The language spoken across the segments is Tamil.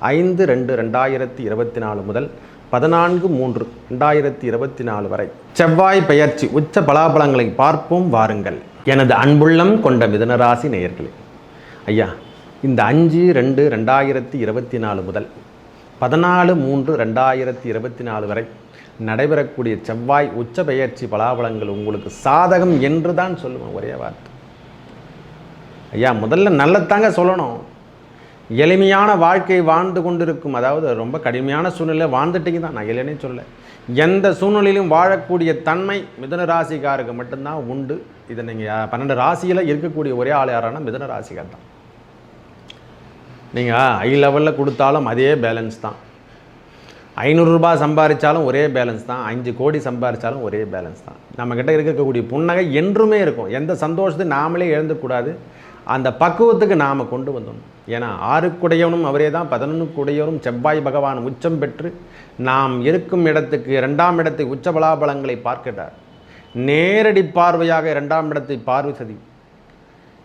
ஐந்து ரெண்டு ரெண்டாயிரத்தி இருபத்தி நாலு முதல் பதினான்கு மூன்று ரெண்டாயிரத்தி இருபத்தி நாலு வரை. செவ்வாய் பெயர்ச்சி உச்ச பலாபலங்களை பார்ப்போம் வாருங்கள். எனது அன்புள்ளம் கொண்ட மிதனராசி நேயர்களே. ஐயா இந்த அஞ்சு ரெண்டு ரெண்டாயிரத்தி இருபத்தி நாலு முதல் பதினாலு மூன்று ரெண்டாயிரத்தி இருபத்தி நாலு வரை நடைபெறக்கூடிய செவ்வாய் உச்ச பெயர்ச்சி பலாபலங்கள் உங்களுக்கு சாதகம் என்று தான் சொல்லுவேன் ஒரே வார்த்தை. ஐயா முதல்ல நல்லதாங்க சொல்லணும். எளிமையான வாழ்க்கை வாழ்ந்து கொண்டிருக்கும் அதாவது ரொம்ப கடுமையான சூழ்நிலை வாழ்ந்துட்டீங்க தான். நான் இல்லைன்னே சொல்லலை. எந்த சூழ்நிலையிலும் வாழக்கூடிய தன்மை மிதன ராசிக்காருக்கு மட்டும்தான் உண்டு. இதை நீங்கள் பன்னெண்டு ராசியில் இருக்கக்கூடிய ஒரே ஆள் யாரானா மிதன ராசிக்கார் தான். நீங்கள் ஹை லெவலில் கொடுத்தாலும் அதே பேலன்ஸ் தான். ஐநூறுரூபா சம்பாதிச்சாலும் ஒரே பேலன்ஸ் தான். அஞ்சு கோடி சம்பாதிச்சாலும் ஒரே பேலன்ஸ் தான். நம்மக்கிட்ட இருக்கக்கூடிய புன்னகை என்றுமே இருக்கும். எந்த சந்தோஷத்தை நாமளே எழுந்தக்கூடாது அந்த பக்குவத்துக்கு நாம் கொண்டு வந்தோம். ஏன்னா ஆறுக்குடையவனும் அவரே தான் பதினொன்றுக்குடையவரும் செவ்வாய் பகவான் உச்சம் பெற்று நாம் இருக்கும் இடத்துக்கு இரண்டாம் இடத்தை உச்ச பலாபலங்களை பார்க்கிறார். நேரடி பார்வையாக இரண்டாம் இடத்தை பார்வை சதி.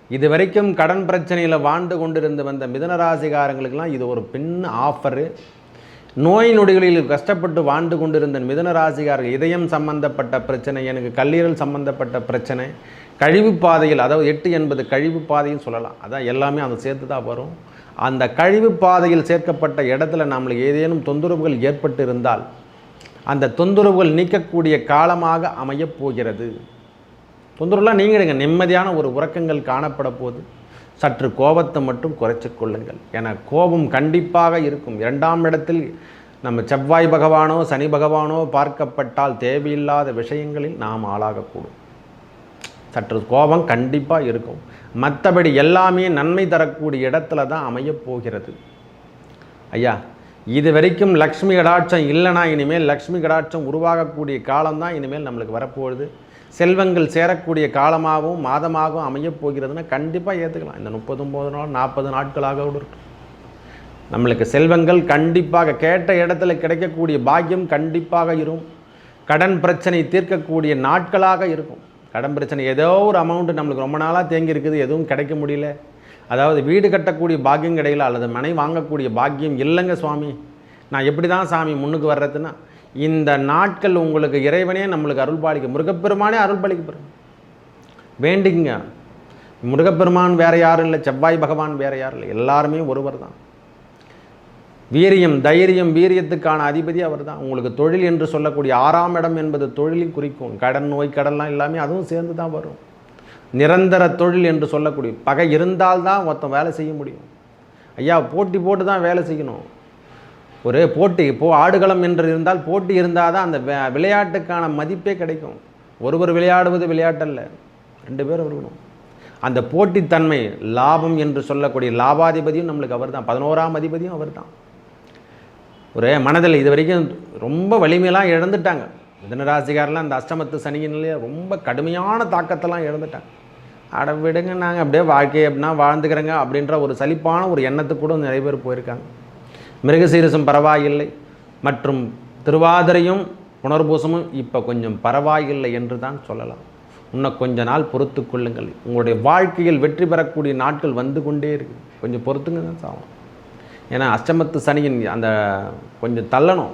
இது வரைக்கும் கடன் பிரச்சனையில் வாழ்ந்து கொண்டிருந்து வந்த மிதனராசிகாரங்களுக்கெல்லாம் இது ஒரு பின் ஆஃபரு நோய் நொடிகளில் கஷ்டப்பட்டு வாழ்ந்து கொண்டிருந்த மிதன ராசிகார்கள் இதயம் சம்பந்தப்பட்ட பிரச்சனை எனக்கு கல்லீரல் சம்பந்தப்பட்ட பிரச்சனை கழிவு பாதையில் அதாவது எட்டு என்பது கழிவு பாதையும் சொல்லலாம். அதான் எல்லாமே அந்த சேர்த்து தான் வரும். அந்த கழிவு பாதையில் சேர்க்கப்பட்ட இடத்துல நம்மளுக்கு ஏதேனும் தொந்தரவுகள் ஏற்பட்டு இருந்தால் அந்த தொந்தரவுகள் நீக்கக்கூடிய காலமாக அமையப் போகிறது. தொந்தரவுலாம் நீங்கிடுங்க. நிம்மதியான ஒரு உறக்கங்கள் காணப்பட போது சற்று கோபத்தை மட்டும் குறைச்சி கொள்ளுங்கள். ஏன்னா கோபம் கண்டிப்பாக இருக்கும். இரண்டாம் இடத்தில் நம்ம செவ்வாய் பகவானோ சனி பகவானோ பார்க்கப்பட்டால் தேவையில்லாத விஷயங்களில் நாம் ஆளாகக்கூடும். சற்று கோபம் கண்டிப்பாக இருக்கும். மற்றபடி எல்லாமே நன்மை தரக்கூடிய இடத்துல தான் அமையப் போகிறது. ஐயா இது வரைக்கும் லக்ஷ்மி கடாட்சம் இல்லைனா இனிமேல் லக்ஷ்மி கடாட்சம் உருவாகக்கூடிய காலம்தான் இனிமேல் நம்மளுக்கு வரப்போகுது. செல்வங்கள் சேரக்கூடிய காலமாகவும் மாதமாகவும் அமையப் போகிறதுன்னா கண்டிப்பாக ஏற்றுக்கலாம் இந்த முப்பது ஒம்பது நாள் நாற்பது நாட்களாக இருக்கும் நம்மளுக்கு செல்வங்கள் கண்டிப்பாக கேட்ட இடத்துல கிடைக்கக்கூடிய பாக்கியம் கண்டிப்பாக இருக்கும். கடன் பிரச்சனை தீர்க்கக்கூடிய நாட்களாக இருக்கும். கடன் பிரச்சனை ஏதோ ஒரு அமௌண்ட்டு நம்மளுக்கு ரொம்ப நாளாக தேங்கி இருக்குது எதுவும் கிடைக்க முடியல. அதாவது வீடு கட்டக்கூடிய பாக்கியம் கிடையில அல்லது மனை வாங்கக்கூடிய பாக்கியம் இல்லைங்க சுவாமி. நான் எப்படி தான் சாமி முன்னுக்கு வர்றதுன்னா இந்த நாட்கள் உங்களுக்கு இறைவனே நம்மளுக்கு அருள் பாலிக்க முருகப்பெருமானே அருள் பாலிக்க பெறும் வேண்டிங்க முருகப்பெருமான் வேறு யாரும் இல்லை செவ்வாய் பகவான் வேறு யாரும் இல்லை எல்லாருமே ஒருவர் தான். வீரியம் தைரியம் வீரியத்துக்கான அதிபதி அவர் தான் உங்களுக்கு தொழில் என்று சொல்லக்கூடிய ஆறாம் இடம் என்பது தொழிலில் குறிக்கும். கடன் நோய் கடன்லாம் எல்லாமே அதுவும் சேர்ந்து தான் வரும். நிரந்தர தொழில் என்று சொல்லக்கூடிய பகை இருந்தால்தான் ஒருத்தன் வேலை செய்ய முடியும். ஐயா போட்டி போட்டு தான் வேலை செய்யணும். ஒரு போட்டி இப்போ ஆடுகளம் என்று இருந்தால் போட்டி இருந்தால் தான் அந்த விளையாட்டுக்கான மதிப்பே கிடைக்கும். ஒருவர் விளையாடுவது விளையாட்டல்ல. ரெண்டு பேரும் இருக்கணும். அந்த போட்டித்தன்மை லாபம் என்று சொல்லக்கூடிய லாபாதிபதியும் நம்மளுக்கு அவர் தான் பதினோராம் அதிபதியும் அவர் தான் ஒரு மனதில் இது வரைக்கும் ரொம்ப வலிமையெல்லாம் இழந்துட்டாங்க. மிதனராசிக்காரெலாம் அந்த அஷ்டமத்து சனியினிலே ரொம்ப கடுமையான தாக்கத்தெல்லாம் இழந்துட்டாங்க. அட விடுங்க நாங்கள் அப்படியே வாழ்க்கையை அப்படின்னா வாழ்ந்துக்கிறேங்க அப்படின்ற ஒரு சலிப்பான ஒரு எண்ணத்துக்கு கூட நிறைய பேர் போயிருக்காங்க. மிருகசீரசம் பரவாயில்லை. மற்றும் திருவாதிரையும் புனர்பூசமும் இப்போ கொஞ்சம் பரவாயில்லை என்று தான் சொல்லலாம். இன்னும் கொஞ்ச நாள் பொறுத்து கொள்ளுங்கள். உங்களுடைய வாழ்க்கையில் வெற்றி பெறக்கூடிய நாட்கள் வந்து கொண்டே இருக்குது கொஞ்சம் பொறுத்துங்க தான் சாகும் ஏன்னா அஷ்டமத்து சனியின் அந்த கொஞ்சம் தள்ளணும்.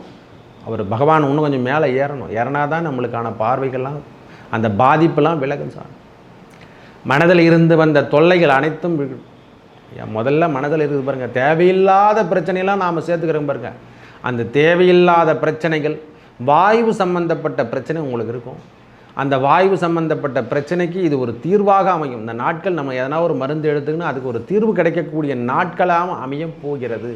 அவர் பகவான் இன்னும் கொஞ்சம் மேலே ஏறணும். ஏறினா தான் நம்மளுக்கான பார்வைகள்லாம் அந்த பாதிப்பெல்லாம் விலகும் சார். மனதில் இருந்து வந்த தொல்லைகள் அனைத்தும் வி- முதல்ல மனதில் இருக்குது பாருங்கள் தேவையில்லாத பிரச்சனையெல்லாம் நாம் சேர்த்துக்கிறோம் பாருங்கள் அந்த தேவையில்லாத பிரச்சனைகள் வாயு சம்பந்தப்பட்ட பிரச்சனை உங்களுக்கு இருக்கும். அந்த வாயு சம்பந்தப்பட்ட பிரச்சனைக்கு இது ஒரு தீர்வாக அமையும். இந்த நாட்கள் நம்ம எதனா ஒரு மருந்து எடுத்துக்கணும் அதுக்கு ஒரு தீர்வு கிடைக்கக்கூடிய நாட்களாக அமையப் போகிறது.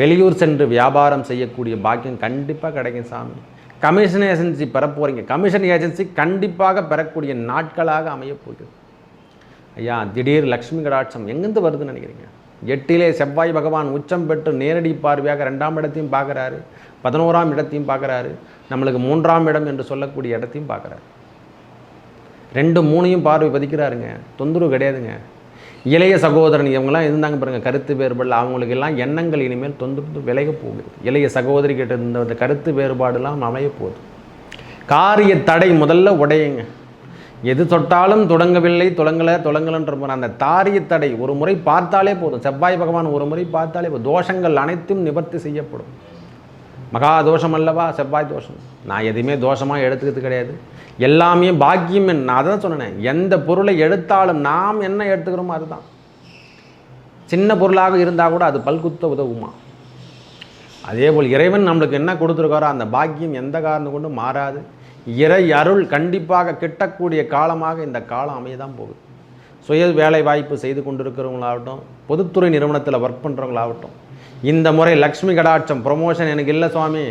வெளியூர் சென்று வியாபாரம் செய்யக்கூடிய பாக்கியம் கண்டிப்பாக கிடைக்கும் சாமி. கமிஷன் ஏஜென்சி பெற போகிறீங்க கமிஷன் ஏஜென்சி கண்டிப்பாக பெறக்கூடிய நாட்களாக அமையப்போகுது ஐயா திடீர் லக்ஷ்மி கடாட்சம் எங்கேருந்து வருதுன்னு நினைக்கிறீங்க? எட்டிலே செவ்வாய் பகவான் உச்சம் பெற்று நேரடி பார்வையாக ரெண்டாம் இடத்தையும் பார்க்குறாரு பதினோராம் இடத்தையும் பார்க்குறாரு நம்மளுக்கு மூன்றாம் இடம் என்று சொல்லக்கூடிய இடத்தையும் பார்க்குறாரு. ரெண்டு மூணையும் பார்வை பதிக்கிறாருங்க. தொந்தரவு கிடையாதுங்க. இளைய சகோதரன் இவங்கெல்லாம் இருந்தாங்க பாருங்கள் கருத்து வேறுபாடு அவங்களுக்கு எல்லாம் எண்ணங்கள் இனிமேல் தொந்தரவு விலக போகுது. இளைய சகோதரி கிட்ட இருந்த அந்த கருத்து வேறுபாடுலாம் அமைய போகுது. காரிய தடை முதல்ல உடையுங்க. எது தொட்டாலும் தொடங்கவில்லை தொடங்கலை தொடங்கலன்ற அந்த தாரிய தடை ஒரு முறை பார்த்தாலே போதும். செவ்வாய் பகவான் ஒரு முறை பார்த்தாலே போதும். தோஷங்கள் அனைத்தும் நிவர்த்தி செய்யப்படும். மகா தோஷம் அல்லவா? செவ்வாய் தோஷம். நான் எதையுமே தோஷமாக எடுத்துக்கிறது கிடையாது. எல்லாமே பாக்கியம் நான் அதான் சொன்னேன் எந்த பொருளை எடுத்தாலும் நாம் என்ன எடுத்துக்கிறோமோ அதுதான். சின்ன பொருளாக இருந்தால் கூட அது பல்குத்த உதவுமா? அதே போல் இறைவன் நம்மளுக்கு என்ன கொடுத்துருக்காரோ அந்த பாக்கியம் எந்த காரணம் கொண்டும் மாறாது. இறை அருள் கண்டிப்பாக கிட்டக்கூடிய காலமாக இந்த காலம் அமைய தான் போகுது. சுய வேலை வாய்ப்பு செய்து கொண்டிருக்கிறவங்களாகட்டும் பொதுத்துறை நிறுவனத்தில் ஒர்க் பண்ணுறவங்களாகட்டும் இந்த முறை லக்ஷ்மி கடாட்சம் ப்ரொமோஷன் எனக்கு இல்லை சுவாமி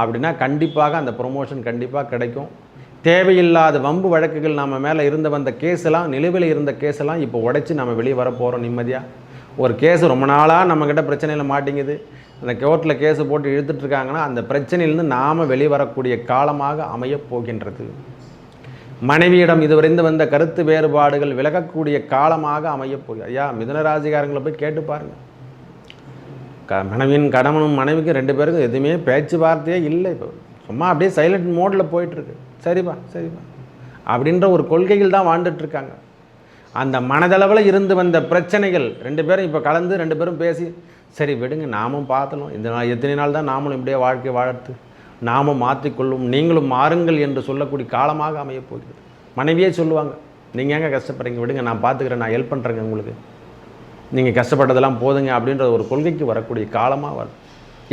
அப்படின்னா கண்டிப்பாக அந்த ப்ரொமோஷன் கண்டிப்பாக கிடைக்கும். தேவையில்லாத வம்பு வழக்குகள் நம்ம மேலே இருந்து வந்த கேஸெல்லாம் நிலுவையில் இருந்த கேஸெல்லாம் இப்போ உடைச்சி நம்ம வெளியே வர போகிறோம் நிம்மதியாக ஒரு கேஸ் ரொம்ப நாளாக நம்மக்கிட்ட பிரச்சனையில் மாட்டேங்குது. அந்த கோர்ட்டில் கேஸு போட்டு இழுத்துட்ருக்காங்கன்னா அந்த பிரச்சனையிலேருந்து நாம் வெளிவரக்கூடிய காலமாக அமையப் போகின்றது. மனைவியிடம் இதுவரைந்து வந்த கருத்து வேறுபாடுகள் விலகக்கூடிய காலமாக அமையப் போகிறது ஐயா மிதனராசிகாரங்களை போய் கேட்டு பாருங்கள் க மனைவியின் கடமனும் மனைவிக்கும் ரெண்டு பேருக்கும் எதுவுமே பேச்சுவார்த்தையே இல்லை இப்போ. சும்மா அப்படியே சைலண்ட் மோடில் போயிட்டுருக்கு சரிப்பா சரிப்பா. அப்படின்ற ஒரு கொள்கையில் தான் வாழ்ந்துட்டுருக்காங்க அந்த மனதளவில் இருந்து வந்த பிரச்சனைகள் ரெண்டு பேரும் இப்போ கலந்து ரெண்டு பேரும் பேசி சரி விடுங்க நாமும் பார்த்தணும் இந்த நாள் எத்தனை நாள் தான் நாமளும் இப்படியே வாழ்க்கை வாழ்த்து நாமும் மாற்றிக்கொள்ளும் நீங்களும் மாறுங்கள் என்று சொல்லக்கூடிய காலமாக அமையப் போகிறது. மனைவியே சொல்லுவாங்க நீங்கள் ஏங்க கஷ்டப்படுறீங்க? விடுங்க நான் பார்த்துக்கிறேன் நான் ஹெல்ப் பண்ணுறேங்க உங்களுக்கு. நீங்கள் கஷ்டப்பட்டதெல்லாம் போதுங்க அப்படின்ற ஒரு கொள்கைக்கு வரக்கூடிய காலமாக வரும்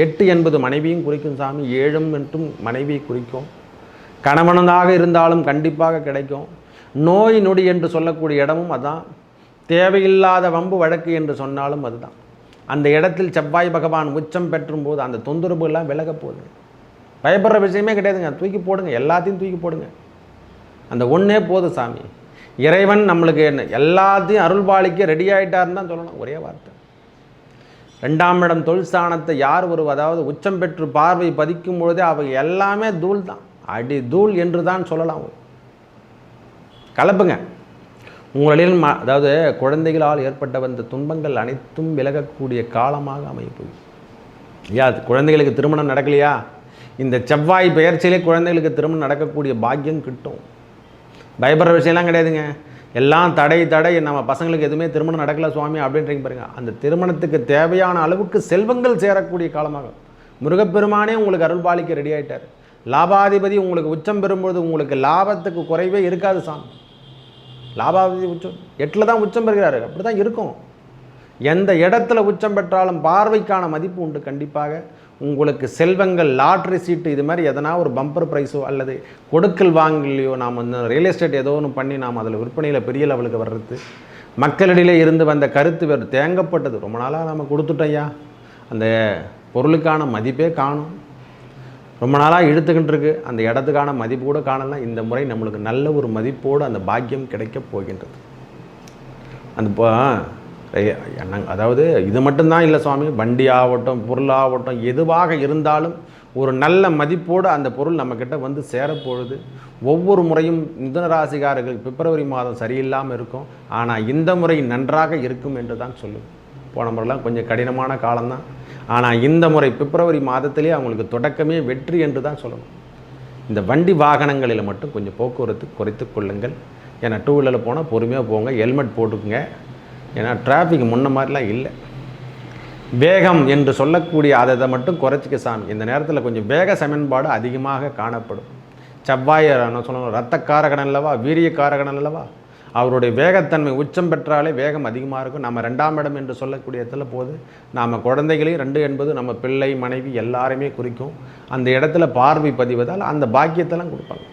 எட்டு என்பது மனைவியும் குறிக்கும் சாமி ஏழும் என்றும் மனைவியை குறிக்கும். கணவனாக இருந்தாலும் கண்டிப்பாக கிடைக்கும். நோய் நொடி என்று சொல்லக்கூடிய இடமும் அதான். தேவையில்லாத வம்பு வழக்கு என்று சொன்னாலும் அதுதான். அந்த இடத்தில் செவ்வாய் பகவான் உச்சம் பெற்றும் போது அந்த தொந்தரவுகள்லாம் விலக போகுது. பயப்படுற விஷயமே கிடையாதுங்க. தூக்கி போடுங்க. எல்லாத்தையும் தூக்கி போடுங்க. அந்த ஒன்றே போதும் சாமி. இறைவன் நம்மளுக்கு என்ன எல்லாத்தையும் அருள்பாலிக்க ரெடி ஆகிட்டாருன்னு தான் சொல்லணும். ஒரே வார்த்தை. ரெண்டாம் இடம் தொழிற்சானத்தை யார் ஒரு அதாவது உச்சம் பெற்று பார்வை பதிக்கும் பொழுதே அவங்க எல்லாமே தூள் தான் அடி தூள் என்று தான் சொல்லலாம் கலப்புங்க. உங்களில் ம அதாவது குழந்தைகளால் ஏற்பட்ட வந்த துன்பங்கள் அனைத்தும் விலகக்கூடிய காலமாக அமைப்பு ஐயா குழந்தைகளுக்கு திருமணம் நடக்கலையா? இந்த செவ்வாய் பெயர்ச்சியிலே குழந்தைகளுக்கு திருமணம் நடக்கக்கூடிய பாக்கியம் கிட்டும். பயப்படுற விஷயம்லாம் கிடையாதுங்க. எல்லாம் தடை தடை. நம்ம பசங்களுக்கு எதுவுமே திருமணம் நடக்கல சுவாமி அப்படின்றீங்க பாருங்க. அந்த திருமணத்துக்கு தேவையான அளவுக்கு செல்வங்கள் சேரக்கூடிய காலமாக. முருகப்பெருமானே உங்களுக்கு அருள் பாலிக்க ரெடி ஆகிட்டார் லாபாதிபதி உங்களுக்கு உச்சம் பெறும்பொழுது உங்களுக்கு லாபத்துக்கு குறைவே இருக்காது சாமி. லாபாவதி உச்சம் எட்டில் தான் உச்சம் பெறுகிறாரு. அப்படி தான் இருக்கும். எந்த இடத்துல உச்சம் பெற்றாலும் பார்வைக்கான மதிப்பு உண்டு கண்டிப்பாக. உங்களுக்கு செல்வங்கள் லாட்ரி சீட்டு இது மாதிரி எதனா ஒரு பம்பர் ப்ரைஸோ அல்லது கொடுக்கல் வாங்கலையோ நாம் வந்து ரியல் எஸ்டேட் ஏதோ ஒன்று பண்ணி நாம் அதில் விற்பனையில் பெரிய லெவலுக்கு வர்றது. மக்களிடையிலே இருந்து வந்த கருத்து வேறு தேங்கப்பட்டது. ரொம்ப நாளாக நம்ம கொடுத்துட்டோம்யா அந்த பொருளுக்கான மதிப்பே காணும். ரொம்ப நாளாக இழுத்துக்கிட்டு இருக்கு அந்த இடத்துக்கான மதிப்பு கூட காணலாம் இந்த முறை நம்மளுக்கு நல்ல ஒரு மதிப்போடு அந்த பாக்கியம் கிடைக்க போகின்றது. அந்த இப்போ எண்ணங் அதாவது இது மட்டும்தான் இல்லை சுவாமி. வண்டி ஆகட்டும் பொருளாகட்டும் எதுவாக இருந்தாலும் ஒரு நல்ல மதிப்போடு அந்த பொருள் நம்மக்கிட்ட வந்து சேரப்போகுது ஒவ்வொரு முறையும் மிதுன ராசிகாரர்களுக்கு பிப்ரவரி மாதம் சரியில்லாமல் இருக்கும். ஆனால் இந்த முறை நன்றாக இருக்கும் என்று தான் சொல்லுவேன். போன முறைலாம் கொஞ்சம் கடினமான காலம்தான். ஆனால் இந்த முறை பிப்ரவரி மாதத்திலே அவங்களுக்கு தொடக்கமே வெற்றி என்று தான் சொல்லணும். இந்த வண்டி வாகனங்களில் மட்டும் கொஞ்சம் போக்குவரத்து குறைத்து கொள்ளுங்கள். ஏன்னா டூ வீலரில் போனால் பொறுமையாக போங்க ஹெல்மெட் போட்டுக்குங்க. ஏன்னா டிராஃபிக் முன்ன மாதிரிலாம் இல்லை. வேகம் என்று சொல்லக்கூடிய அதை மட்டும் குறைச்சிக்க சாமி. இந்த நேரத்தில் கொஞ்சம் வேக சமன்பாடு அதிகமாக காணப்படும். செவ்வாய் என்ன சொல்லணும் ரத்தக்காரகன் அல்லவா வீரியக்காரகன் அல்லவா? அவருடைய வேகத்தன்மை உச்சம் பெற்றாலே வேகம் அதிகமாக இருக்கும். நம்ம ரெண்டாம் இடம் என்று சொல்லக்கூடிய இடத்துல போது நாம் குழந்தைகளையும் ரெண்டு என்பது நம்ம பிள்ளை மனைவி எல்லாருமே குறிக்கும். அந்த இடத்துல பார்வை பதிவதால் அந்த பாக்கியத்தெல்லாம் கொடுப்பாங்க.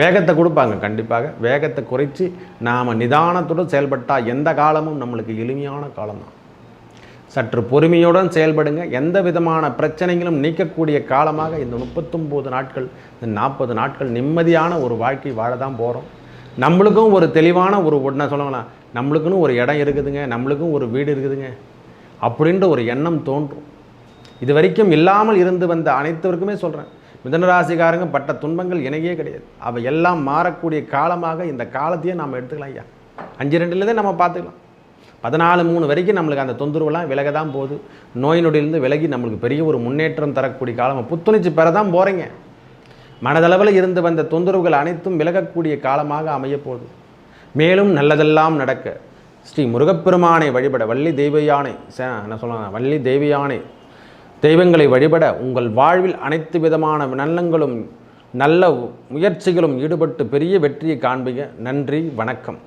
வேகத்தை கொடுப்பாங்க கண்டிப்பாக. வேகத்தை குறைச்சி நாம் நிதானத்துடன் செயல்பட்டால் எந்த காலமும் நம்மளுக்கு எளிமையான காலம்தான். சற்று பொறுமையுடன் செயல்படுங்க. எந்த விதமான பிரச்சனைகளும் நீக்கக்கூடிய காலமாக இந்த முப்பத்தொம்போது நாட்கள் இந்த நாற்பது நாட்கள் நிம்மதியான ஒரு வாழ்க்கை வாழ தான் போகிறோம் நம்மளுக்கும் ஒரு தெளிவான ஒரு நான் சொல்லலாம் நம்மளுக்குன்னு ஒரு இடம் இருக்குதுங்க நம்மளுக்கும் ஒரு வீடு இருக்குதுங்க. அப்படின்ற ஒரு எண்ணம் தோன்றும். இது வரைக்கும் இல்லாமல் இருந்து வந்த அனைத்தவருக்குமே சொல்கிறேன் மிதனராசிக்காரங்க பட்ட துன்பங்கள் இணையே கிடையாது. அவை எல்லாம் மாறக்கூடிய காலமாக இந்த காலத்தையே நாம் எடுத்துக்கலாம் ஐயா. அஞ்சு ரெண்டுலேருந்தே நம்ம பார்த்துக்கலாம். பதினாலு மூணு வரைக்கும் நம்மளுக்கு அந்த தொந்தரவுலாம் விலக தான் போகுது. நோய் நொடியிலிருந்து விலகி நம்மளுக்கு பெரிய ஒரு முன்னேற்றம் தரக்கூடிய காலம். புத்துணர்ச்சி பெற தான் போகிறீங்க மனதளவில் இருந்து வந்த தொந்தரவுகள் அனைத்தும் விலகக்கூடிய காலமாக அமையப்போது மேலும் நல்லதெல்லாம் நடக்க ஸ்ரீ முருகப்பெருமானை வழிபட வள்ளி தெய்வயானை என்ன சொல்லலாம் வள்ளி தெய்வயானை தெய்வங்களை வழிபட உங்கள் வாழ்வில் அனைத்து விதமான நல்லங்களும் நல்ல முயற்சிகளும் ஈடுபட்டு பெரிய வெற்றியை காண்பீங்க. நன்றி வணக்கம்.